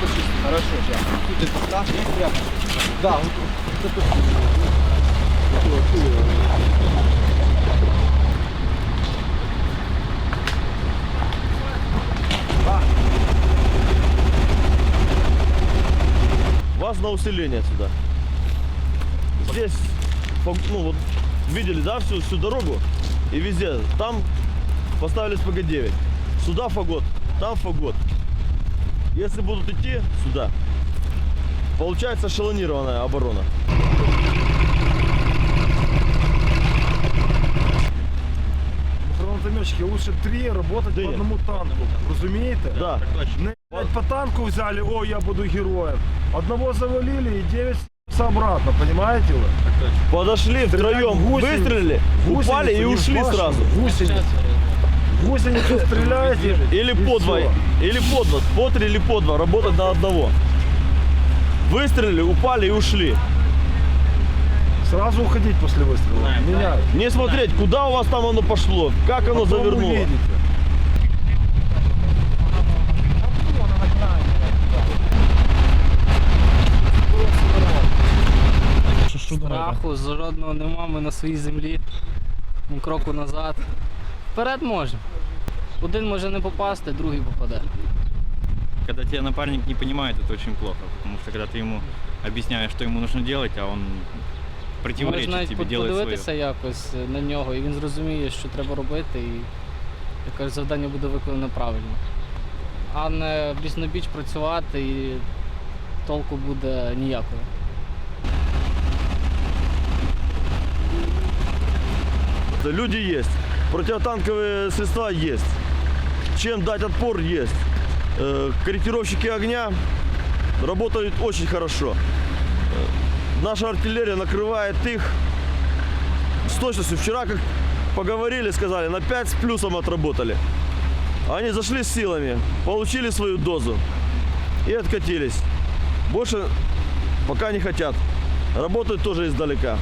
почисти. Хорошо, сейчас. Тут это, да? Прямо. Да, вот тут. Вот Вас на усиление сюда. Здесь, ну вот, видели, да, всю, всю дорогу? И везде. Там поставили СПГ-9. Сюда фагот, там фагот. Если будут идти сюда, получается шалонированная оборона. Гранатометчики, лучше три работать Да по ні. одному танку. Розумієте? Да. Не блядь, по танку взяли, о, я буду героем. Одного завалили и девять с***ся обратно, понимаете вы? Подошли втроем, гусеницы. выстрелили, упали и Гусеницу не в ушли башню, сразу. Гусеницу. Гусеницу стреляете. Или и по два, всё. или по два, по три или по два, работать на одного. Выстрелили, упали и ушли. Сразу уходить после выстрела. Меняют. Не смотреть, куда у вас там оно пошло, как оно Потом завернуло. увидите. Страху жодного нема, ми на своїй землі. Ні кроку назад. Вперед можемо. Один може не попасти, другий попаде. Когда тебя напарник не понимает, это очень плохо, потому что когда ты ему объясняешь, что ему нужно делать, а он Можеш противоречит навіть тебе, под- делает свое. подивитися якось е, на нього, і він зрозуміє, що треба робити, і якось завдання буде виконано правильно. А не в різнобіч працювати і толку буде ніякого. Да, Люди есть, Противотанковые средства есть, чем дать отпор есть. Э, Корректировщики огня работают очень хорошо. Э, Наша артиллерия накрывает их с точностью. Вчера, как поговорили, сказали, на 5 с плюсом отработали. Они зашли с силами, получили свою дозу и откатились. Больше пока не хотят. Работают тоже издалека.